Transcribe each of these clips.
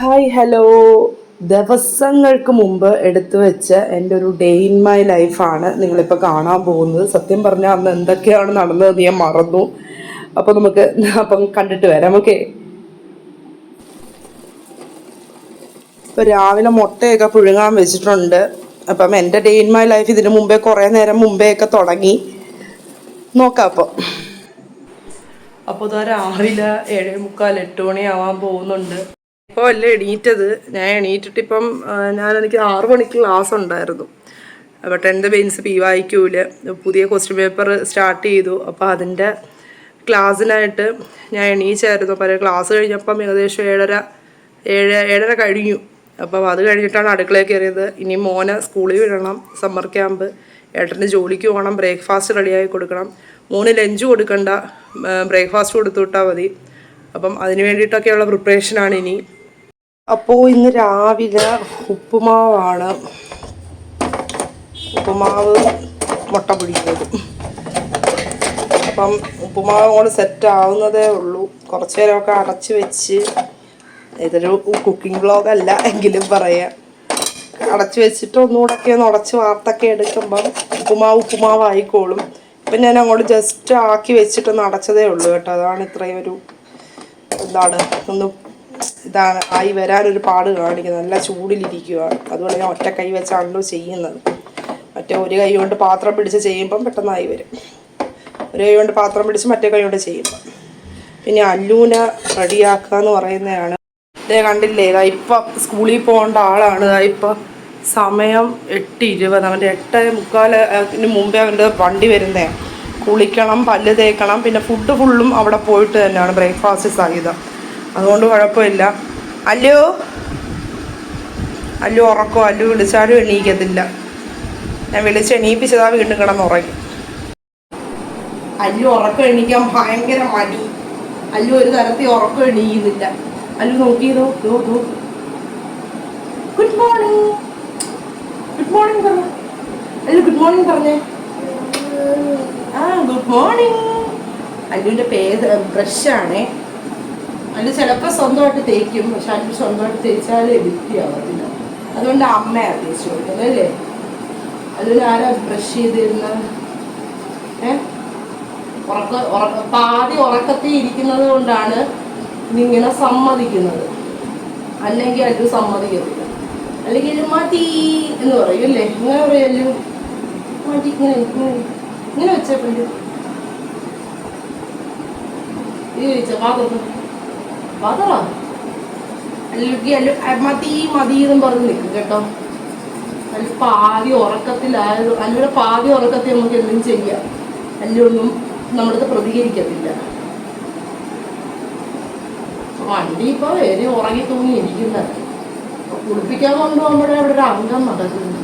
Hi hello ദിവസങ്ങൾക്ക് മുമ്പ് എടുത്തു വെച്ച എന്റെ ഒരു ഡേ ഇൻ മൈ ലൈഫാണ് നിങ്ങളിപ്പോൾ കാണാൻ പോകുന്നത്. സത്യം പറഞ്ഞാൽ അന്ന് എന്തൊക്കെയാണ് നടന്നതെന്ന് ഞാൻ മറന്നു. അപ്പോൾ നമുക്ക് അപ്പം കണ്ടിട്ട് വരാം ഓക്കെ ഇപ്പോൾ രാവിലെ മുട്ടയൊക്കെ പുഴുങ്ങാൻ വെച്ചിട്ടുണ്ട്. അപ്പം എന്റെ ഡേ ഇൻ മൈ ലൈഫ് ഇതിന് മുമ്പേ കുറേ നേരം മുമ്പേ ഒക്കെ തുടങ്ങി. നോക്കാം അപ്പോൾ അപ്പോൾ ഇതാ രാവിലെ ഏഴേ മുക്കാൽ എട്ട് മണിയാവാൻ പോകുന്നുണ്ട്. ഇപ്പോൾ അല്ലേ എണീറ്റത്? ഞാൻ എണീറ്റിട്ട് ഇപ്പം ഞാൻ എനിക്ക് ആറ് മണിക്ക് ക്ലാസ് ഉണ്ടായിരുന്നു. അപ്പോൾ ടെൻത്ത് ബെയിൻസ് പി വായിക്കൂല. പുതിയ ക്വസ്റ്റ്യൻ പേപ്പർ സ്റ്റാർട്ട് ചെയ്തു. അപ്പോൾ അതിന്റെ ക്ലാസ്സിനായിട്ട് ഞാൻ എണീച്ചായിരുന്നു. അപ്പോൾ ക്ലാസ് കഴിഞ്ഞപ്പം ഏകദേശം ഏഴര ഏഴ് ഏഴര കഴിഞ്ഞു. അപ്പം അത് കഴിഞ്ഞിട്ടാണ് അടുക്കളയിൽ കയറിയത്. ഇനി മോനെ സ്കൂളിൽ വിടണം. Summer camp. ഏട്ടന് ജോലിക്ക് പോകണം. ബ്രേക്ക്ഫാസ്റ്റ് റെഡിയായി കൊടുക്കണം. മോന് ലഞ്ച് കൊടുക്കണ്ട. ബ്രേക്ക്ഫാസ്റ്റ് കൊടുത്തു വിട്ടാൽ മതി. അപ്പം അതിന് വേണ്ടിയിട്ടൊക്കെയുള്ള പ്രിപ്പറേഷനാണ് ഇനി. അപ്പോൾ ഇന്ന് രാവിലെ ഉപ്പുമാവാണ്. ഉപ്പുമാവ് മുട്ട പിടിക്കുന്നത്. അപ്പം ഉപ്പുമാവ് കൊണ്ട് സെറ്റ് ആവുന്നതേ ഉള്ളൂ. കുറച്ച് നേരമൊക്കെ അടച്ച് വെച്ച് ഇതൊരു കുക്കിംഗ് വ്ളോഗ് അല്ല എങ്കിലും പറയാം. അടച്ച് വെച്ചിട്ട് ഒന്നുകൂടെയൊക്കെ ഒന്ന് ഉടച്ച് വാർത്തൊക്കെ എടുക്കുമ്പം ഉപ്പുമാവ് ഉപ്പുമാവ് ആയിക്കോളും ഇപ്പം ഞാൻ അങ്ങോട്ട് ജസ്റ്റ് ആക്കി വെച്ചിട്ടൊന്ന് അടച്ചതേ ഉള്ളൂ കേട്ടോ. അതാണ് ഇത്രയും ഒരു എന്താണ് ഒന്ന് ഇതാണ് ആയി വരാനൊരു പാട് കാണിക്കുന്നത്. നല്ല ചൂടിലിരിക്കുകയാണ് അതുകൊണ്ട് ഞാൻ ഒറ്റ കൈ വെച്ചാണല്ലോ ചെയ്യുന്നത്. മറ്റേ ഒരു കൈ കൊണ്ട് പാത്രം പിടിച്ച് ചെയ്യുമ്പം പെട്ടെന്നായി വരും. ഒരു കൈ കൊണ്ട് പാത്രം പിടിച്ച് മറ്റേ കൈ കൊണ്ട് ചെയ്യുമ്പം. പിന്നെ അല്ലൂന റെഡിയാക്കുക എന്ന് പറയുന്നതാണ്. ഇതേ കണ്ടില്ലേ ഇതാ ഇപ്പം സ്കൂളിൽ പോകേണ്ട ആളാണ്. ഇതാ ഇപ്പം സമയം എട്ട് ഇരുപത്. അവന്റെ എട്ട് മുക്കാലിന് മുമ്പേ അവന്റെ വണ്ടി വരുന്നതാണ് കുളിക്കണം പല്ല് തേക്കണം പിന്നെ ഫുഡ് ഫുള്ളും അവിടെ പോയിട്ട് തന്നെയാണ്. ബ്രേക്ക്ഫാസ്റ്റ് സഹിതം അതുകൊണ്ട് കുഴപ്പമില്ല. അല്ലയോ അല്ലു ഉറക്കോ അല്ലു വിളിച്ചാലും എണീക്കത്തില്ല. ഞാൻ വിളിച്ച് എണീപ്പിച്ചതാ വീണ്ടും കിടന്നുറങ്ങി അല്ലു ഉറക്കം എണീക്കാൻ ഭയങ്കര മടി. അല്ലു ഒരു തരത്തിൽ ഉറക്കം എണീക്കുന്നില്ല. അല്ലു നോക്കിയതോ ഗുഡ് മോർണിംഗ് ഗുഡ് മോർണിംഗ് പറഞ്ഞു. അല്ലു ഗുഡ് മോർണിംഗ് പറഞ്ഞേ. ആ ഗുഡ് മോർണിംഗ് അല്ലുവിന്റെ പേര് ബ്രഷാണേ അല്ലു ചിലപ്പോൾ സ്വന്തമായിട്ട് തേക്കും പക്ഷെ അതിന് സ്വന്തമായിട്ട് തേച്ചാൽ വൃത്തിയാവത്തില്ല അതുകൊണ്ട് അമ്മയാണ് തേച്ച് കൊടുക്കുന്നത് അല്ലേ? അതുകൊണ്ട് ആരാ ബ്രഷ് ചെയ്തിരുന്നത്? ഏ? ഉറക്ക ഉറക്ക പാതി ഉറക്കത്തിൽ ഇരിക്കുന്നത് കൊണ്ടാണ് ഇതിങ്ങനെ സമ്മതിക്കുന്നത്. അല്ലെങ്കിൽ അത് സമ്മതിക്കത്തില്ല. അല്ലെങ്കിൽ അല്ലു മതി എന്ന് പറയും അല്ലേ? ഇങ്ങനെ പറയല്ലോ മതി ഇങ്ങനെ ഇങ്ങനെ വെച്ചപ്പോ ഇത് ചോദിച്ചാൽ പാത്രത്തിൽ? പാത്രമാ അല്ലെങ്കിൽ മതി മതി എന്നും പറഞ്ഞ് നിൽക്കും കേട്ടോ. അല്ല പാതി ഉറക്കത്തിലായത് അല്ലുടെ പാതി ഉറക്കത്തിൽ നമുക്ക് എന്തും ചെയ്യാം. അല്ലൊന്നും നമ്മളത് പ്രതികരിക്കത്തില്ല. വണ്ടി ഇപ്പൊ വേറെ ഉറങ്ങി തൂങ്ങി ഇരിക്കുന്ന. കുളിപ്പിക്കാൻ കൊണ്ടുപോകുമ്പോഴേ അവിടെ ഒരു അംഗം നടക്കുന്നു.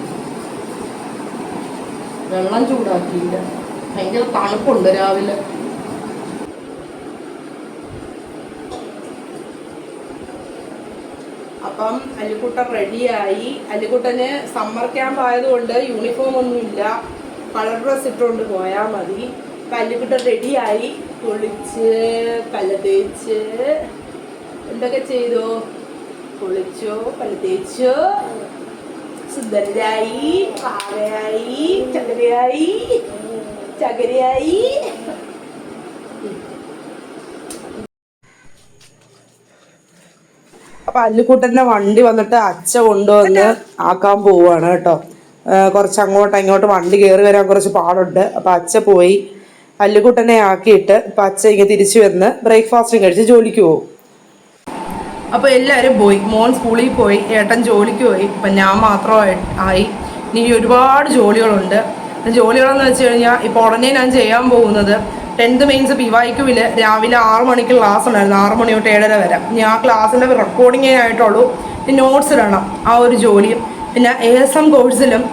വെള്ളം ചൂടാക്കിയില്ല. ഭയങ്കര തണുപ്പുണ്ട് രാവിലെ. അപ്പം അല്ലിക്കുട്ടൻ റെഡിയായി. അല്ലിക്കുട്ടന് സമ്മർ ക്യാമ്പ് ആയതുകൊണ്ട് യൂണിഫോം ഒന്നുമില്ല കളർ ഡ്രസ് ഇട്ടുകൊണ്ട് പോയാൽ മതി. അപ്പം അല്ലിക്കുട്ടൻ റെഡിയായി. കുളിച്ച് പല്ല് തേച്ച്. എന്തൊക്കെ ചെയ്തു? കുളിച്ചോ പല്ല് തേച്ചോ. സുന്ദരരായി പാവയായി ചകരയായി ചകരയായി. അപ്പൊ അല്ലിക്കൂട്ടന്റെ വണ്ടി വന്നിട്ട് അച്ഛ കൊണ്ടുവന്ന് ആക്കാൻ പോവാണ് കേട്ടോ. കുറച്ച് അങ്ങോട്ട് അങ്ങോട്ട് വണ്ടി കയറി വരാൻ കുറച്ച് പാടുണ്ട്. അപ്പൊ അച്ഛ പോയി. അല്ലിക്കൂട്ടനെ ആക്കിയിട്ട് ഇപ്പൊ അച്ഛ ഇങ്ങനെ തിരിച്ചു വന്ന് ബ്രേക്ക്ഫാസ്റ്റും കഴിച്ച് ജോലിക്ക് പോകും. അപ്പൊ എല്ലാവരും പോയി. മോൻ സ്കൂളിൽ പോയി. ഏട്ടൻ ജോലിക്ക് പോയി. ഇപ്പൊ ഞാൻ മാത്രമായി ആയി. ഇനി ഒരുപാട് ജോലികളുണ്ട്. ജോലികളെന്ന് വെച്ച് കഴിഞ്ഞാൽ ഇപ്പോൾ ഉടനെ ഞാൻ ചെയ്യാൻ പോകുന്നത് ടെൻത്ത് മെയിൻസ് പി വൈക്കുവിൽ രാവിലെ ആറ് മണിക്ക് ക്ലാസ് ഉണ്ടായിരുന്നു. ആറ് മണി തൊട്ട് ഏഴര വരെ. ഇനി ആ ക്ലാസ്സിന്റെ റെക്കോർഡിങ്ങേ ആയിട്ടുള്ളൂ. നോട്ട്സ് ഇടണം. ആ ഒരു ജോലിയും പിന്നെ എ എസ് എം കോഴ്സിലും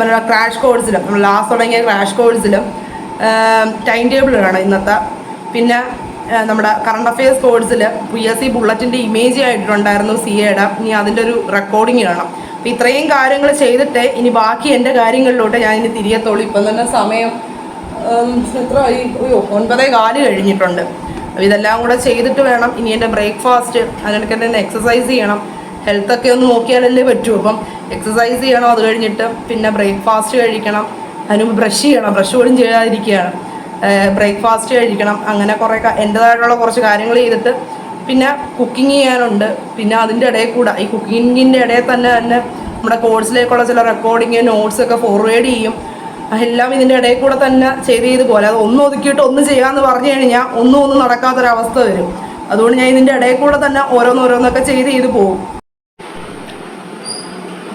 നമ്മുടെ ക്രാഷ് കോഴ്സിലും നമ്മൾ ലാസ്റ്റ് തുടങ്ങിയ ക്രാഷ് കോഴ്സിലും ടൈം ടേബിൾ ഇടണം ഇന്നത്തെ. പിന്നെ നമ്മുടെ കറണ്ട് അഫയേഴ്സ് കോഴ്സിൽ പി എസ് സി ബുള്ളറ്റിന്റെ ഇമേജ് ആയിട്ടുണ്ടായിരുന്നു സി എയുടെ ഇനി അതിന്റെ ഒരു റെക്കോർഡിങ് ഇടണം. അപ്പം ഇത്രയും കാര്യങ്ങൾ ചെയ്തിട്ട് ഇനി ബാക്കി എന്റെ കാര്യങ്ങളിലോട്ട് ഞാൻ ഇനി തിരിയത്തുള്ളൂ. ഇപ്പം തന്നെ സമയം എത്ര? അയ്യോ ഒൻപതേ കാൽ കഴിഞ്ഞിട്ടുണ്ട്. ഇതെല്ലാം കൂടെ ചെയ്തിട്ട് വേണം. ഇനി എന്റെ ബ്രേക്ക്ഫാസ്റ്റ് അതിനിടയ്ക്ക് തന്നെ എക്സസൈസ് ചെയ്യണം. ഹെൽത്ത് ഒക്കെ ഒന്ന് നോക്കിയാലല്ലേ പറ്റൂ. അപ്പം എക്സസൈസ് ചെയ്യണം അത് കഴിഞ്ഞിട്ട് പിന്നെ ബ്രേക്ക്ഫാസ്റ്റ് കഴിക്കണം. അതിന് ബ്രഷ് ചെയ്യണം. ബ്രഷ് പോലും ചെയ്യാതിരിക്കുകയാണ്. ബ്രേക്ക്ഫാസ്റ്റ് കഴിക്കണം. അങ്ങനെ കുറേ എന്റെതായിട്ടുള്ള കുറച്ച് കാര്യങ്ങൾ ചെയ്തിട്ട് പിന്നെ കുക്കിംഗ് ചെയ്യാനുണ്ട്. പിന്നെ അതിന്റെ ഇടയിൽ കൂടെ ഈ കുക്കിങ്ങിന്റെ ഇടയിൽ തന്നെ തന്നെ നമ്മുടെ കോഴ്സിലേക്കുള്ള ചില റെക്കോർഡിങ് നോട്ട്സൊക്കെ ഫോർവേഡ് ചെയ്യും. എല്ലാം ഇതിന്റെ ഇടയിൽ കൂടെ തന്നെ ചെയ്ത് ചെയ്ത് പോലെ അത് ഒന്ന് ഒതുക്കിയിട്ട് ഒന്ന് ചെയ്യാമെന്ന് പറഞ്ഞു കഴിഞ്ഞാൽ ഒന്നും ഒന്നും നടക്കാത്തൊരവസ്ഥ വരും. അതുകൊണ്ട് ഞാൻ ഇതിന്റെ ഇടയിൽ കൂടെ തന്നെ ഓരോന്നോരോന്നൊക്കെ ചെയ്ത് ചെയ്ത് പോകും.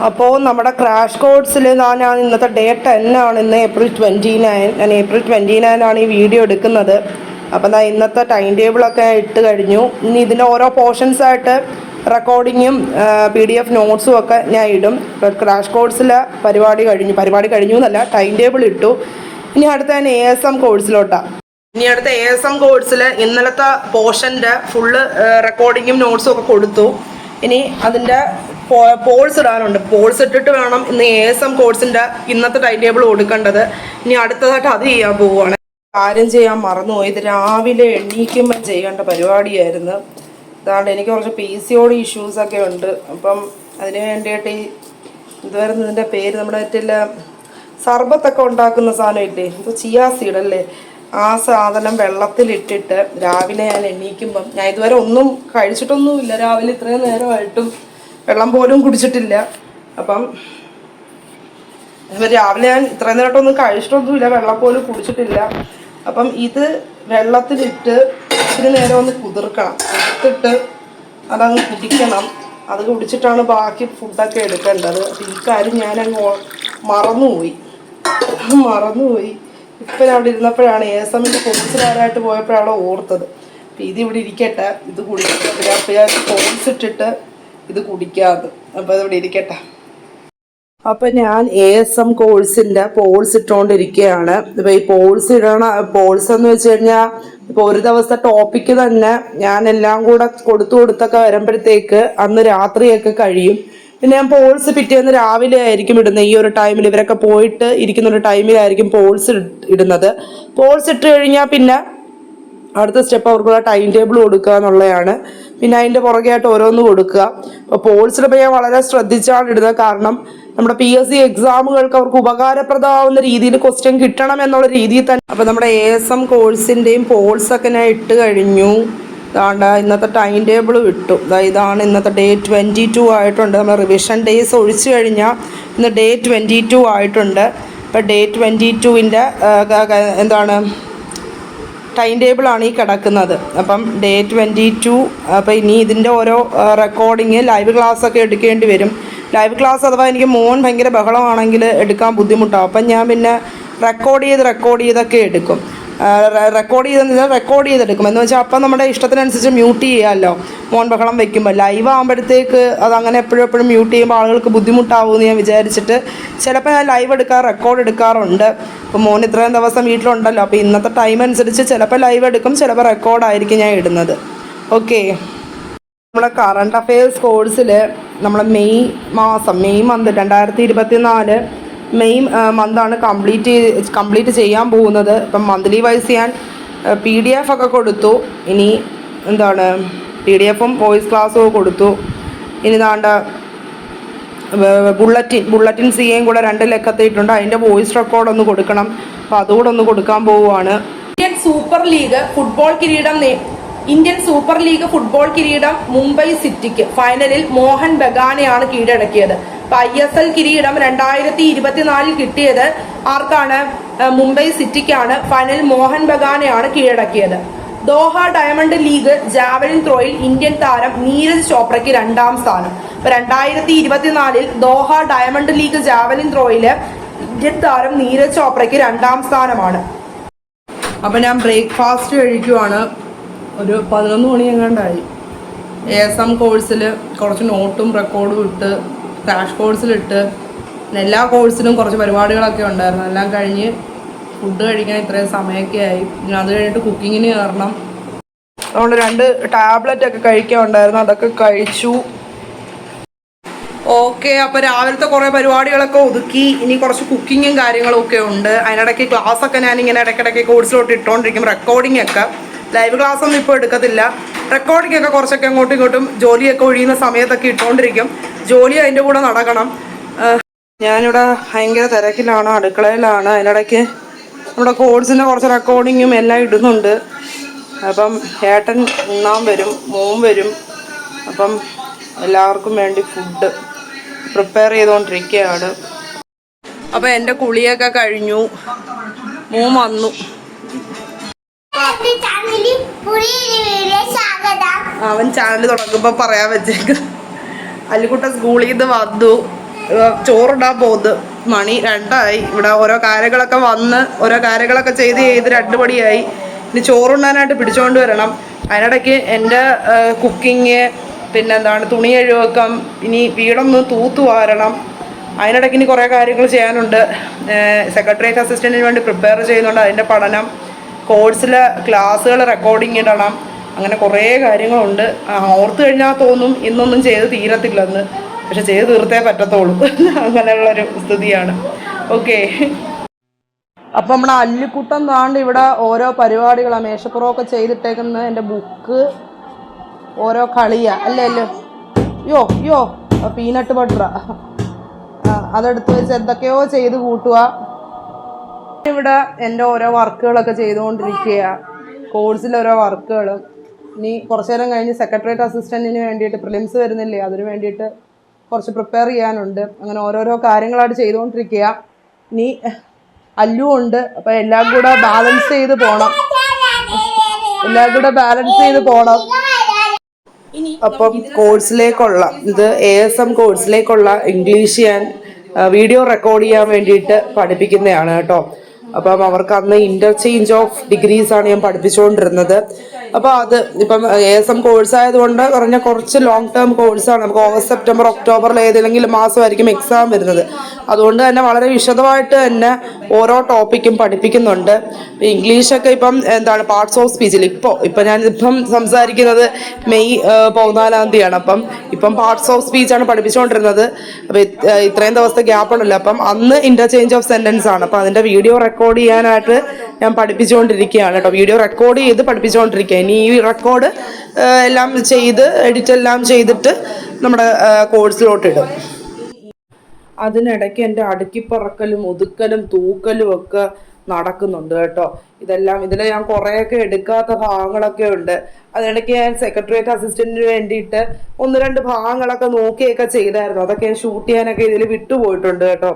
അപ്പോൾ നമ്മുടെ ക്രാഷ് കോഴ്സിൽ ഞാൻ ഇന്നത്തെ ഡേറ്റ് ടെൻ ആണ് ഇന്ന് ഏപ്രിൽ ട്വന്റി നയൻ ഞാൻ ഏപ്രിൽ ട്വന്റി നയൻ ആണ് ഈ വീഡിയോ എടുക്കുന്നത്. അപ്പം ഞാൻ ഇന്നത്തെ ടൈം ടേബിളൊക്കെ ഇട്ട് കഴിഞ്ഞു. ഇനി ഇതിന്റെ ഓരോ പോർഷൻസ് ആയിട്ട് റെക്കോർഡിങ്ങും പി ഡി എഫ് നോട്ട്സും ഒക്കെ ഞാൻ ഇടും. ക്രാഷ് കോഴ്സിലെ പരിപാടി കഴിഞ്ഞു. പരിപാടി കഴിഞ്ഞു എന്നല്ല ടൈം ടേബിൾ ഇട്ടു. ഇനി അടുത്ത ഞാൻ എ എസ് എം കോഴ്സിലോട്ടാണ് ഇനി അടുത്ത എ എസ് എം കോഴ്സിൽ ഇന്നലത്തെ പോർഷന്റെ ഫുള്ള് റെക്കോർഡിങ്ങും നോട്ട്സും ഒക്കെ കൊടുത്തു. ഇനി അതിന്റെ പോൾസ് ഇടാനുണ്ട്. പോൾസ് ഇട്ടിട്ട് വേണം ഇന്ന് എ എസ് എം കോഴ്സിന്റെ ഇന്നത്തെ ടൈം ടേബിൾ കൊടുക്കേണ്ടത്. ഇനി അടുത്തതായിട്ട് അത് ചെയ്യാൻ പോവുകയാണ് കാര്യം ചെയ്യാൻ മറന്നുപോയി. ഇത് രാവിലെ എണീക്കുമ്പോൾ ചെയ്യേണ്ട പരിപാടിയായിരുന്നു. അതാണ്ട് എനിക്ക് കുറച്ച് പി സി ഓടി ഇഷ്യൂസൊക്കെ ഉണ്ട്. അപ്പം അതിന് വേണ്ടിയിട്ട് ഈ ഇതുവരെ ഇതിന്റെ പേര് നമ്മുടെ മറ്റില്ല സർബത്തൊക്കെ ഉണ്ടാക്കുന്ന സാധനം ഇല്ലേ? ഇത് ചിയാ സീഡ് അല്ലേ? ആ സാധനം വെള്ളത്തിലിട്ടിട്ട് രാവിലെ ഞാൻ എണീക്കുമ്പം ഞാൻ ഇതുവരെ ഒന്നും കഴിച്ചിട്ടൊന്നുമില്ല. രാവിലെ ഇത്രയും നേരമായിട്ടും വെള്ളം പോലും കുടിച്ചിട്ടില്ല. അപ്പം രാവിലെ ഞാൻ ഇത്രയും നേരമായിട്ടൊന്നും കഴിച്ചിട്ടൊന്നുമില്ല. വെള്ളം പോലും കുടിച്ചിട്ടില്ല. അപ്പം ഇത് വെള്ളത്തിലിട്ട് ഇത്തിരി നേരം ഒന്ന് കുതിർക്കണം. കുതിർത്തിട്ട് അതങ്ങ് കുടിക്കണം. അത് കുടിച്ചിട്ടാണ് ബാക്കി ഫുഡൊക്കെ എടുക്കേണ്ടത്. അപ്പം ഈ കാര്യം ഞാനങ്ങ് മറന്നുപോയി. മറന്നുപോയി. ഇപ്പം അവിടെ ഇരുന്നപ്പോഴാണ് ഏ സമയത്ത് എമ്മിന്റെ പോയപ്പോഴാണ് ഓർത്തത്. അപ്പം ഇത് ഇവിടെ ഇരിക്കട്ടെ. ഇത് കുടിക്കട്ടെ അപ്പം ഞാൻ പോൾസ് ഇട്ടിട്ട് ഇത് കുടിക്കാതെ അപ്പം അതിവിടെ ഇരിക്കട്ടെ. അപ്പൊ ഞാൻ എ എസ് എം കോഴ്സിന്റെ പോൾസ് ഇട്ടുകൊണ്ടിരിക്കുകയാണ് ഇപ്പൊ ഈ പോൾസ് ഇടണ പോൾസ് എന്ന് വെച്ച് കഴിഞ്ഞാൽ ഇപ്പൊ ഒരു ദിവസത്തെ ടോപ്പിക്ക് തന്നെ ഞാൻ എല്ലാം കൂടെ കൊടുത്തു കൊടുത്തൊക്കെ വരുമ്പോഴത്തേക്ക് അന്ന് രാത്രിയൊക്കെ കഴിയും. പിന്നെ ഞാൻ പോൾസ് പിറ്റേന്ന് രാവിലെ ആയിരിക്കും ഇടുന്നത് ഈ ഒരു ടൈമിൽ ഇവരൊക്കെ പോയിട്ട് ഇരിക്കുന്ന ഒരു ടൈമിലായിരിക്കും പോൾസ് ഇടുന്നത്. പോൾസ് ഇട്ട് കഴിഞ്ഞാൽ പിന്നെ അടുത്ത സ്റ്റെപ്പ് അവർക്കുള്ള ടൈം ടേബിൾ കൊടുക്കുക എന്നുള്ളതാണ്. പിന്നെ അതിന്റെ പുറകെയായിട്ട് ഓരോന്ന് കൊടുക്കുക. അപ്പോൾ പോൾസ് ഇടുമ്പോൾ ഞാൻ വളരെ ശ്രദ്ധിച്ചാണ് ഇടുന്നത്. കാരണം നമ്മുടെ പി എസ് സി എക്സാമുകൾക്ക് അവർക്ക് ഉപകാരപ്രദമാവുന്ന രീതിയിൽ ക്വസ്റ്റ്യൻ കിട്ടണം എന്നുള്ള രീതിയിൽ തന്നെ. അപ്പോൾ നമ്മുടെ എ എസ് എം കോഴ്സിന്റെയും പോൾസൊക്കെ ഞാൻ ഇട്ട് കഴിഞ്ഞു. ഇതാണ്ട ഇന്നത്തെ ടൈം ടേബിൾ കിട്ടും. ഇതാണ് ഇന്നത്തെ ഡേ ട്വന്റി ടു ആയിട്ടുണ്ട്. നമ്മൾ റിവിഷൻ ഡേയ്സ് ഒഴിച്ചു കഴിഞ്ഞാൽ ഇന്ന് ഡേ ട്വന്റി ടു ആയിട്ടുണ്ട് ഇപ്പോൾ ഡേ ട്വന്റി ടുവിന്റെ എന്താണ് ടൈം ടേബിളാണ് ഈ കിടക്കുന്നത്. അപ്പം ഡേ ട്വന്റി ടു അപ്പോൾ ഇനി ഇതിന്റെ ഓരോ റെക്കോർഡിങ് ലൈവ് ക്ലാസ്സൊക്കെ എടുക്കേണ്ടി വരും. ലൈവ് ക്ലാസ് അഥവാ എനിക്ക് മോൻ ഭയങ്കര ബഹളമാണെങ്കിൽ എടുക്കാൻ ബുദ്ധിമുട്ടാവും. അപ്പം ഞാൻ പിന്നെ റെക്കോർഡ് ചെയ്ത് റെക്കോർഡ് ചെയ്തൊക്കെ എടുക്കും. റെക്കോർഡ് ചെയ്തെന്ന് റെക്കോർഡ് ചെയ്തെടുക്കും. എന്ന് വെച്ചാൽ അപ്പം നമ്മുടെ ഇഷ്ടത്തിനനുസരിച്ച് മ്യൂട്ട് ചെയ്യാമല്ലോ മോൻ ബഹളം വെക്കുമ്പോൾ ലൈവ് ആകുമ്പോഴത്തേക്ക് അതങ്ങനെ എപ്പോഴും എപ്പോഴും മ്യൂട്ട് ചെയ്യുമ്പോൾ ആളുകൾക്ക് ബുദ്ധിമുട്ടാവുമെന്ന് ഞാൻ വിചാരിച്ചിട്ട് ചിലപ്പോൾ ഞാൻ ലൈവ് എടുക്കാൻ റെക്കോർഡ് എടുക്കാറുണ്ട്. അപ്പോൾ മോൻ ഇത്രയും ദിവസം വീട്ടിലുണ്ടല്ലോ. അപ്പോൾ ഇന്നത്തെ ടൈം അനുസരിച്ച് ചിലപ്പോൾ ലൈവ് എടുക്കും ചിലപ്പോൾ റെക്കോർഡായിരിക്കും ഞാൻ ഇടുന്നത്. ഓക്കെ നമ്മളെ കറണ്ട് അഫയേഴ്സ് കോഴ്സിൽ നമ്മൾ മെയ് മാസം മെയ് മന്ത് രണ്ടായിരത്തി ഇരുപത്തി നാല് മെയ് മന്താണ് കംപ്ലീറ്റ് കംപ്ലീറ്റ് ചെയ്യാൻ പോകുന്നത്. ഇപ്പം മന്ത്ലി വൈസ് ഞാൻ പി ഡി എഫ് ഒക്കെ കൊടുത്തു. ഇനി എന്താണ് പി ഡി എഫും വോയിസ് ക്ലാസ്സും കൊടുത്തു. ഇനി താണ്ട ബുള്ളറ്റിൻ ബുള്ളറ്റിൻ സിയേയും കൂടെ രണ്ട് ലക്കത്തിയിട്ടുണ്ട് അതിന്റെ വോയിസ് റെക്കോർഡ് ഒന്ന് കൊടുക്കണം. അപ്പോൾ അതുകൂടെ ഒന്ന് കൊടുക്കാൻ പോവുകയാണ്. ഇന്ത്യൻ സൂപ്പർ ലീഗ് ഫുട്ബോൾ കിരീടം ഇന്ത്യൻ സൂപ്പർ ലീഗ് ഫുട്ബോൾ കിരീടം മുംബൈ സിറ്റിക്ക്. ഫൈനലിൽ മോഹൻ ബഗാനെയാണ് കീഴടക്കിയത്. അപ്പൊ ഐ എസ് എൽ കിരീടം രണ്ടായിരത്തി ഇരുപത്തിനാലിൽ കിട്ടിയത് ആർക്കാണ്? മുംബൈ സിറ്റിക്കാണ്. ഫൈനൽ മോഹൻ ബഗാനെയാണ് കീഴടക്കിയത്. ദോഹ ഡയമണ്ട് ലീഗ് ജാവലിൻ ത്രോയിൽ ഇന്ത്യൻ താരം നീരജ് ചോപ്രയ്ക്ക് രണ്ടാം സ്ഥാനം. ഇപ്പൊ രണ്ടായിരത്തി ഇരുപത്തിനാലിൽ ദോഹ ഡയമണ്ട് ലീഗ് ജാവലിൻ ത്രോയിൽ ഇന്ത്യൻ താരം നീരജ് ചോപ്രയ്ക്ക് രണ്ടാം സ്ഥാനമാണ്. അപ്പൊ ഞാൻ ബ്രേക്ക്ഫാസ്റ്റ് കഴിക്കുവാണ്. ഒരു പതിനൊന്ന് മണി എങ്ങാണ്ടായി. എ എസ് എം കോഴ്സിൽ കുറച്ച് നോട്ടും റെക്കോർഡും ഇട്ട് ക്രാഷ് കോഴ്സിലിട്ട് എല്ലാ കോഴ്സിലും കുറച്ച് പരിപാടികളൊക്കെ ഉണ്ടായിരുന്നു. എല്ലാം കഴിഞ്ഞ് ഫുഡ് കഴിക്കാൻ ഇത്രയും സമയമൊക്കെ ആയി. അത് കഴിഞ്ഞിട്ട് കുക്കിങ്ങിന് കയറണം. അതുകൊണ്ട് രണ്ട് ടാബ്ലറ്റ് ഒക്കെ കഴിക്കാൻ ഉണ്ടായിരുന്നു. അതൊക്കെ കഴിച്ചു. ഓക്കെ അപ്പോൾ രാവിലത്തെ കുറേ പരിപാടികളൊക്കെ ഒതുക്കി. ഇനി കുറച്ച് കുക്കിങ്ങും കാര്യങ്ങളും ഒക്കെ ഉണ്ട്. അതിനിടയ്ക്ക് ക്ലാസ്സൊക്കെ ഞാനിങ്ങനെ ഇടയ്ക്കിടയ്ക്ക് കോഴ്സിലോട്ട് ഇട്ടുകൊണ്ടിരിക്കും റെക്കോർഡിംഗ് ഒക്കെ. ലൈവ് ക്ലാസ് ഒന്നും ഇപ്പോൾ എടുക്കത്തില്ല. റെക്കോർഡിംഗ് ഒക്കെ കുറച്ചൊക്കെ അങ്ങോട്ടും ഇങ്ങോട്ടും ജോലിയൊക്കെ ഒഴിയുന്ന സമയത്തൊക്കെ ഇട്ടുകൊണ്ടിരിക്കും ജോലി അതിന്റെ കൂടെ നടക്കണം. ഞാനിവിടെ ഭയങ്കര തിരക്കിലാണ് അടുക്കളയിലാണ്. അതിനിടയ്ക്ക് നമ്മുടെ കോഴ്സിന്റെ കുറച്ച് റെക്കോർഡിങ്ങും എല്ലാം ഇടുന്നുണ്ട്. അപ്പം ഏട്ടൻ ഉണ്ണാൻ വരും മോൻ വരും. അപ്പം എല്ലാവർക്കും വേണ്ടി ഫുഡ് പ്രിപ്പയർ ചെയ്തുകൊണ്ടിരിക്കുകയാണ് അപ്പം എന്റെ കുളിയൊക്കെ കഴിഞ്ഞു. മോൻ വന്നു. അവൻ ചാനൽ തുടങ്ങുമ്പോ പറയാൻ വെച്ചേക്ക. അല്ലിക്കുട്ട സ്കൂളിൽ നിന്ന് വന്നു. ചോറുണ്ടാ പോകുന്നു മണി രണ്ടായി. ഇവിടെ ഓരോ കാര്യങ്ങളൊക്കെ വന്ന് ഓരോ കാര്യങ്ങളൊക്കെ ചെയ്ത് ചെയ്ത് രണ്ട് മണിയായി. ഇനി ചോറുണ്ണാനായിട്ട് പിടിച്ചുകൊണ്ട് വരണം. അതിനിടയ്ക്ക് എന്റെ കുക്കിങ് പിന്നെന്താണ് തുണി എഴുവക്കം ഇനി വീടൊന്ന് തൂത്തു വാരണം. അതിനിടയ്ക്ക് ഇനി കുറേ കാര്യങ്ങൾ ചെയ്യാനുണ്ട്. സെക്രട്ടേറിയറ്റ് അസിസ്റ്റന്റിന് വേണ്ടി പ്രിപ്പയർ ചെയ്യുന്നുണ്ട് അതിന്റെ പഠനം. കോഴ്സിലെ ക്ലാസ്സുകൾ റെക്കോർഡിങ് ഇടണം. അങ്ങനെ കുറേ കാര്യങ്ങളുണ്ട്. ഓർത്തു കഴിഞ്ഞാൽ തോന്നും ഇന്നൊന്നും ചെയ്ത് തീരത്തില്ലെന്ന്. പക്ഷെ ചെയ്ത് തീർത്തേ പറ്റത്തുള്ളൂ. അങ്ങനെയുള്ളൊരു സ്ഥിതിയാണ്. ഓക്കെ. അപ്പം നമ്മുടെ അല്ലിക്കുട്ടം താണ്ട് ഇവിടെ ഓരോ പരിപാടികളാണ് മേശപ്പുറമൊക്കെ ചെയ്തിട്ടേക്കുന്ന എന്റെ ബുക്ക് ഓരോ കളിയാ. അല്ലേ അല്ലേ? യോ യോ പീനട്ട് ബട്ടറാ അതെടുത്ത് വെച്ച് എന്തൊക്കെയോ ചെയ്ത് കൂട്ടുക ഇവിടെ എന്റെ ഓരോ വർക്കുകളൊക്കെ ചെയ്തുകൊണ്ടിരിക്കുക കോഴ്സിലെ ഓരോ വർക്കുകളും. ഇനി കുറച്ചു നേരം കഴിഞ്ഞ് സെക്രട്ടേറിയറ്റ് അസിസ്റ്റന്റിന് വേണ്ടിയിട്ട് പ്രിലിംസ് വരുന്നില്ലേ അതിന് വേണ്ടിയിട്ട് കുറച്ച് പ്രിപ്പയർ ചെയ്യാനുണ്ട്. അങ്ങനെ ഓരോരോ കാര്യങ്ങളായിട്ട് ചെയ്തുകൊണ്ടിരിക്കുക ഇനി അല്ലു ഉണ്ട്. അപ്പോൾ എല്ലാം കൂടെ ബാലൻസ് ചെയ്ത് പോണം. എല്ലാം കൂടെ ബാലൻസ് ചെയ്ത് പോകണം അപ്പം കോഴ്സിലേക്കുള്ള ഇത് എ എസ് എം കോഴ്സിലേക്കുള്ള ഇംഗ്ലീഷ് ഞാൻ വീഡിയോ റെക്കോർഡ് ചെയ്യാൻ വേണ്ടിയിട്ട് പഠിപ്പിക്കുന്നതാണ് കേട്ടോ. അപ്പം അവർക്ക് അന്ന് ഇന്റർചേഞ്ച് ഓഫ് ഡിഗ്രീസ് ആണ് ഞാൻ പഠിപ്പിച്ചുകൊണ്ടിരുന്നത്. അപ്പോൾ അത് ഇപ്പം എ എസ് എം കോഴ്സ് ആയതുകൊണ്ട് കുറഞ്ഞ കുറച്ച് ലോങ് ടേം കോഴ്സാണ് നമുക്ക് ഓഗസ്റ്റ് സെപ്റ്റംബർ ഒക്ടോബറിൽ ഏതെങ്കിലും മാസമായിരിക്കും എക്സാം വരുന്നത്. അതുകൊണ്ട് തന്നെ വളരെ വിശദമായിട്ട് തന്നെ ഓരോ ടോപ്പിക്കും പഠിപ്പിക്കുന്നുണ്ട്. ഇംഗ്ലീഷൊക്കെ ഇപ്പം എന്താണ് പാർട്സ് ഓഫ് സ്പീച്ചിൽ ഇപ്പോൾ ഇപ്പം ഞാൻ ഇപ്പം സംസാരിക്കുന്നത് മെയ് പതിനാലാം തീയതിയാണ്. അപ്പം ഇപ്പം പാർട്സ് ഓഫ് സ്പീച്ചാണ് പഠിപ്പിച്ചുകൊണ്ടിരുന്നത് അപ്പോൾ ഇത്രയും ദിവസത്തെ ഗ്യാപ്പ് ഉണ്ടല്ലോ. അപ്പം അന്ന് ഇന്റർചേഞ്ച് ഓഫ് സെന്റൻസ് ആണ്. അപ്പം അതിന്റെ വീഡിയോ റെക്കോർഡ് ചെയ്യാനായിട്ട് ഞാൻ പഠിപ്പിച്ചുകൊണ്ടിരിക്കുകയാണ് കേട്ടോ. വീഡിയോ റെക്കോർഡ് ചെയ്ത് പഠിപ്പിച്ചുകൊണ്ടിരിക്കുക ഇനി ഈ റെക്കോർഡ് എല്ലാം ചെയ്ത് എഡിറ്റ് എല്ലാം ചെയ്തിട്ട് നമ്മുടെ കോഴ്സിലോട്ട് ഇടും അതിനിടയ്ക്ക് എന്റെ അടുക്കിപ്പറക്കലും ഒതുക്കലും തൂക്കലും ഒക്കെ നടക്കുന്നുണ്ട് കേട്ടോ. ഇതെല്ലാം ഇതിൽ ഞാൻ കുറേയൊക്കെ എടുക്കാത്ത ഭാഗങ്ങളൊക്കെ ഉണ്ട്. അതിനിടയ്ക്ക് ഞാൻ സെക്രട്ടേറിയറ്റ് അസിസ്റ്റന്റിന് വേണ്ടിയിട്ട് ഒന്ന് രണ്ട് ഭാഗങ്ങളൊക്കെ നോക്കിയൊക്കെ ചെയ്തായിരുന്നു. അതൊക്കെ ഞാൻ ഷൂട്ട് ചെയ്യാനൊക്കെ ഇതിൽ വിട്ടുപോയിട്ടുണ്ട് കേട്ടോ.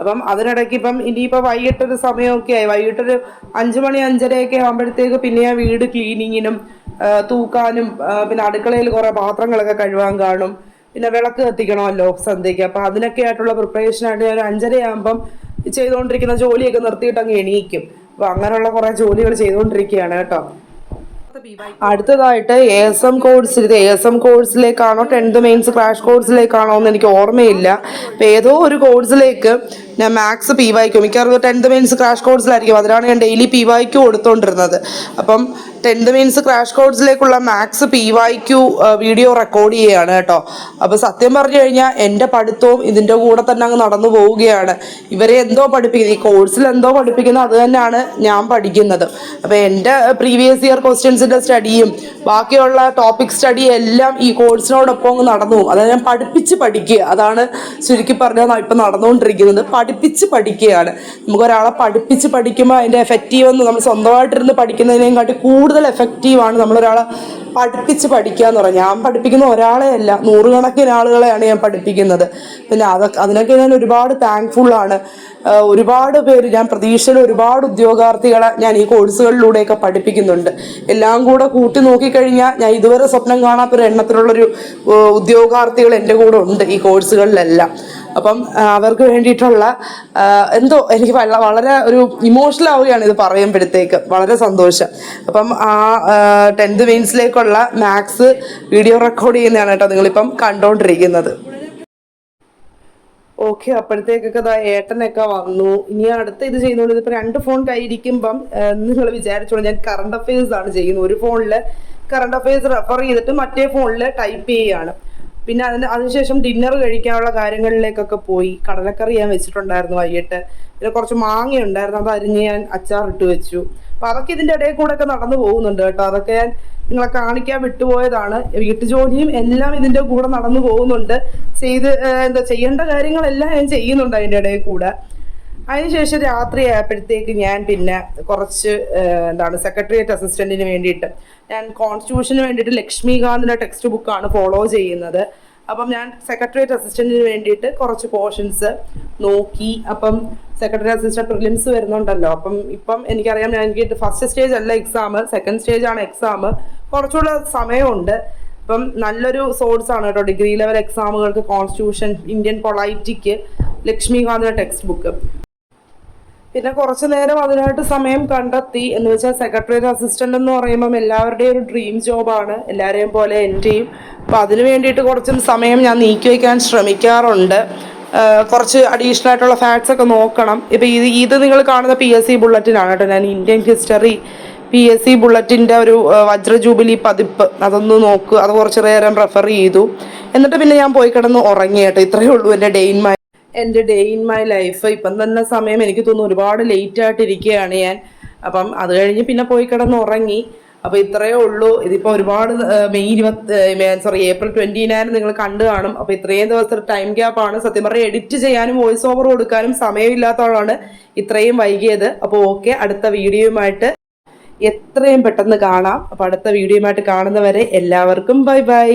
അപ്പം അതിനിടയ്ക്ക് ഇപ്പം ഇനിയിപ്പോൾ വൈകിട്ടൊരു സമയമൊക്കെ ആയി. വൈകിട്ടൊരു അഞ്ച് മണി അഞ്ചരയൊക്കെ ആകുമ്പോഴത്തേക്ക് പിന്നെ ആ വീട് ക്ലീനിങ്ങിനും തൂക്കാനും പിന്നെ അടുക്കളയിൽ കുറേ പാത്രങ്ങളൊക്കെ കഴുകാൻ കാണും. പിന്നെ വിളക്ക് കത്തിക്കണമല്ലോ സന്ധ്യയ്ക്ക്. അപ്പം അതിനൊക്കെ ആയിട്ടുള്ള പ്രിപ്പറേഷനായിട്ട് ഞാൻ ഒരു അഞ്ചരയാകുമ്പം ചെയ്തുകൊണ്ടിരിക്കുന്ന ജോലിയൊക്കെ നിർത്തിയിട്ട് അങ്ങ് എണീക്കും. അപ്പം അങ്ങനെയുള്ള കുറേ ജോലികൾ ചെയ്തുകൊണ്ടിരിക്കുകയാണ് കേട്ടോ. അടുത്തതായിട്ട് എ എസ് എം കോഴ്സ് ഇത് എ എസ് എം കോഴ്സിലേക്കാണോ ടെൻത്ത് മെയിൻസ് ക്രാഷ് കോഴ്സിലേക്കാണോ എന്ന് എനിക്ക് ഓർമ്മയില്ല. അപ്പം ഏതോ ഒരു കോഴ്സിലേക്ക് ഞാൻ മാത്സ് പി വൈക്കും മിക്കവാറും ടെൻത്ത് മെയിൻസ് ക്രാഷ് കോഴ്സിലായിരിക്കും അതിനാണ് ഞാൻ ഡെയിലി പി വായിക്കു കൊടുത്തോണ്ടിരുന്നത്. അപ്പം tenth mains crash കോഴ്സിലേക്കുള്ള maths P Y Q video record ചെയ്യുകയാണ് കേട്ടോ. അപ്പോൾ സത്യം പറഞ്ഞു കഴിഞ്ഞാൽ എന്റെ പഠിത്തവും ഇതിന്റെ കൂടെ തന്നെ അങ്ങ് നടന്നു പോവുകയാണ്. ഇവരെ എന്തോ പഠിപ്പിക്കുന്നത്? ഈ കോഴ്സിൽ എന്തോ പഠിപ്പിക്കുന്നത്? അത് തന്നെയാണ് ഞാൻ പഠിക്കുന്നത്. അപ്പോൾ എന്റെ പ്രീവിയസ് ഇയർ ക്വസ്റ്റ്യൻസിന്റെ സ്റ്റഡിയും ബാക്കിയുള്ള ടോപ്പിക് സ്റ്റഡി എല്ലാം ഈ കോഴ്സിനോടൊപ്പം അങ്ങ് നടന്നു അതായത് ഞാൻ പഠിപ്പിച്ച് പഠിക്കുക. അതാണ് ചുരുക്കി പറഞ്ഞാൽ ഇപ്പം നടന്നുകൊണ്ടിരിക്കുന്നത്. പഠിപ്പിച്ച് പഠിക്കുകയാണ്. നമുക്ക് ഒരാളെ പഠിപ്പിച്ച് പഠിക്കുമ്പോൾ അതിന്റെ എഫക്റ്റീവ് എന്ന് നമ്മൾ സ്വന്തമായിട്ടിരുന്ന് പഠിക്കുന്നതിനേയും കാട്ടി കൂടുതൽ എഫക്റ്റീവാണ് നമ്മളൊരാളെ പഠിപ്പിച്ച് പഠിക്കുക എന്ന് പറഞ്ഞാൽ ഞാൻ പഠിപ്പിക്കുന്ന ഒരാളെ അല്ല നൂറുകണക്കിന് ആളുകളെയാണ് ഞാൻ പഠിപ്പിക്കുന്നത്. പിന്നെ അതൊക്കെ അതിനൊക്കെ ഞാൻ ഒരുപാട് താങ്ക്ഫുള്ളാണ് ഒരുപാട് പേര് ഞാൻ പ്രതീക്ഷയിൽ ഒരുപാട് ഉദ്യോഗാർത്ഥികളെ ഞാൻ ഈ കോഴ്സുകളിലൂടെയൊക്കെ പഠിപ്പിക്കുന്നുണ്ട്. എല്ലാം കൂടെ കൂട്ടി നോക്കിക്കഴിഞ്ഞാൽ ഞാൻ ഇതുവരെ സ്വപ്നം കാണാത്തൊരു എണ്ണത്തിലുള്ളൊരു ഉദ്യോഗാർത്ഥികൾ എന്റെ കൂടെ ഉണ്ട് ഈ കോഴ്സുകളിലെല്ലാം. അപ്പം അവർക്ക് വേണ്ടിയിട്ടുള്ള എന്തോ എനിക്ക് വള- വളരെ ഒരു ഇമോഷണൽ ആവുകയാണ് ഇത് പറയുമ്പോഴത്തേക്ക്. വളരെ സന്തോഷം. അപ്പം ആ ടെൻത്ത് മെയിൻസിലേക്കുള്ള മാക്സ് വീഡിയോ റെക്കോർഡ് ചെയ്യുന്നതാണ് കേട്ടോ നിങ്ങളിപ്പം കണ്ടുകൊണ്ടിരിക്കുന്നത് ഓക്കെ അപ്പോഴത്തേക്കൊക്കെ അതാ ഏട്ടനൊക്കെ വന്നു. ഇനി അടുത്ത ഇത് ചെയ്യുന്നത് ഇതിപ്പോൾ രണ്ട് ഫോൺ കയ്യിരിക്കുമ്പം നിങ്ങൾ വിചാരിച്ചോളൂ ഞാൻ കറണ്ട് അഫയേഴ്സ് ആണ് ചെയ്യുന്നത്. ഒരു ഫോണിൽ കറണ്ട് അഫയേഴ്സ് റെഫർ ചെയ്തിട്ട് മറ്റേ ഫോണിൽ ടൈപ്പ് ചെയ്യുകയാണ്. പിന്നെ അതിന് അതിനുശേഷം ഡിന്നർ കഴിക്കാനുള്ള കാര്യങ്ങളിലേക്കൊക്കെ പോയി. കടലക്കറി ഞാൻ വെച്ചിട്ടുണ്ടായിരുന്നു വൈകിട്ട്. പിന്നെ കുറച്ച് മാങ്ങ ഉണ്ടായിരുന്നു. അത് അരിഞ്ഞ് ഞാൻ അച്ചാറിട്ട് വെച്ചു. അപ്പം അതൊക്കെ ഇതിന്റെ ഇടയിൽ കൂടെ ഒക്കെ നടന്നു പോകുന്നുണ്ട് കേട്ടോ. അതൊക്കെ ഞാൻ നിങ്ങളെ കാണിക്കാൻ വിട്ടുപോയതാണ്. വീട്ടുജോലിയും എല്ലാം ഇതിന്റെ കൂടെ നടന്നു പോകുന്നുണ്ട്. ചെയ്ത് എന്താ ചെയ്യേണ്ട കാര്യങ്ങളെല്ലാം ഞാൻ ചെയ്യുന്നുണ്ട് അതിന്റെ ഇടയിൽ കൂടെ. അതിനുശേഷം രാത്രി ആയപ്പോഴത്തേക്ക് ഞാൻ പിന്നെ കുറച്ച് എന്താണ് സെക്രട്ടേറിയറ്റ് അസിസ്റ്റന്റിന് വേണ്ടിയിട്ട് ഞാൻ കോൺസ്റ്റിറ്റ്യൂഷന് വേണ്ടിയിട്ട് ലക്ഷ്മികാന്തിന്റെ ടെക്സ്റ്റ് ബുക്കാണ് ഫോളോ ചെയ്യുന്നത്. അപ്പം ഞാൻ സെക്രട്ടേറിയറ്റ് അസിസ്റ്റന്റിന് വേണ്ടിയിട്ട് കുറച്ച് പോർഷൻസ് നോക്കി. അപ്പം സെക്രട്ടറി അസിസ്റ്റന്റ് പ്രിലിംസ് വരുന്നുണ്ടല്ലോ. അപ്പം ഇപ്പം എനിക്കറിയാം ഞാൻ എനിക്ക് ഫസ്റ്റ് സ്റ്റേജ് അല്ല എക്സാം സെക്കൻഡ് സ്റ്റേജ് ആണ് എക്സാം കുറച്ചുകൂടെ സമയമുണ്ട്. ഇപ്പം നല്ലൊരു സോഴ്സ് ആണ് കേട്ടോ. ഡിഗ്രി ലെവൽ എക്സാമുകൾക്ക് കോൺസ്റ്റിറ്റ്യൂഷൻ ഇന്ത്യൻ പൊളൈറ്റിക്ക് ലക്ഷ്മികാന്തിന്റെ ടെക്സ്റ്റ് ബുക്ക് പിന്നെ കുറച്ച് നേരം അതിനായിട്ട് സമയം കണ്ടെത്തി. എന്ന് വെച്ചാൽ സെക്രട്ടറിയേറ്റ് അസിസ്റ്റന്റ് എന്ന് പറയുമ്പം എല്ലാവരുടെയും ഒരു ഡ്രീം ജോബാണ് എല്ലാവരെയും പോലെ എന്റെയും അപ്പം അതിന് വേണ്ടിയിട്ട് കുറച്ചും സമയം ഞാൻ നീക്കി വയ്ക്കാൻ ശ്രമിക്കാറുണ്ട്. കുറച്ച് അഡീഷണൽ ആയിട്ടുള്ള ഫാക്ട്സ് ഒക്കെ നോക്കണം. ഇപ്പം ഇത് ഇത് നിങ്ങൾ കാണുന്ന പി എസ് സി ബുള്ളറ്റിനാണ് കേട്ടോ. ഞാൻ Indian history P S C ബുള്ളറ്റിന്റെ ഒരു വജ്ര ജൂബിലി പതിപ്പ്. അതൊന്ന് നോക്കുക അത് കുറച്ച് നേരം റെഫർ ചെയ്തു. എന്നിട്ട് പിന്നെ ഞാൻ പോയി കിടന്ന് ഉറങ്ങി കേട്ടോ. ഇത്രയേ ഉള്ളൂ എന്റെ ഡേ ഇൻ മൈ എന്റെ ഡേ ഇൻ മൈ ലൈഫ് ഇപ്പം തന്നെ സമയം എനിക്ക് തോന്നുന്നു ഒരുപാട് ലേറ്റ് ആയിട്ട് ഇരിക്കുകയാണ് ഞാൻ. അപ്പം അത് കഴിഞ്ഞ് പിന്നെ പോയി കിടന്ന് ഉറങ്ങി. അപ്പോൾ ഇത്രയേ ഉള്ളൂ. ഇതിപ്പോൾ ഒരുപാട് മെയ് ഇരുപത്തി സോറി ഏപ്രിൽ ട്വന്റി നയൻ നിങ്ങൾ കണ്ടു കാണും. അപ്പോൾ ഇത്രയും ദിവസത്തെ ടൈം ഗ്യാപ്പാണ് സത്യം പറഞ്ഞാൽ എഡിറ്റ് ചെയ്യാനും വോയിസ് ഓവർ കൊടുക്കാനും സമയമില്ലാത്തതാണ് ഇത്രയും വൈകിയത്. അപ്പോൾ ഓക്കെ അടുത്ത വീഡിയോയുമായിട്ട് എത്രയും പെട്ടെന്ന് കാണാം. അപ്പോൾ അടുത്ത വീഡിയോയുമായിട്ട് കാണുന്നവരെ എല്ലാവർക്കും ബൈ ബൈ.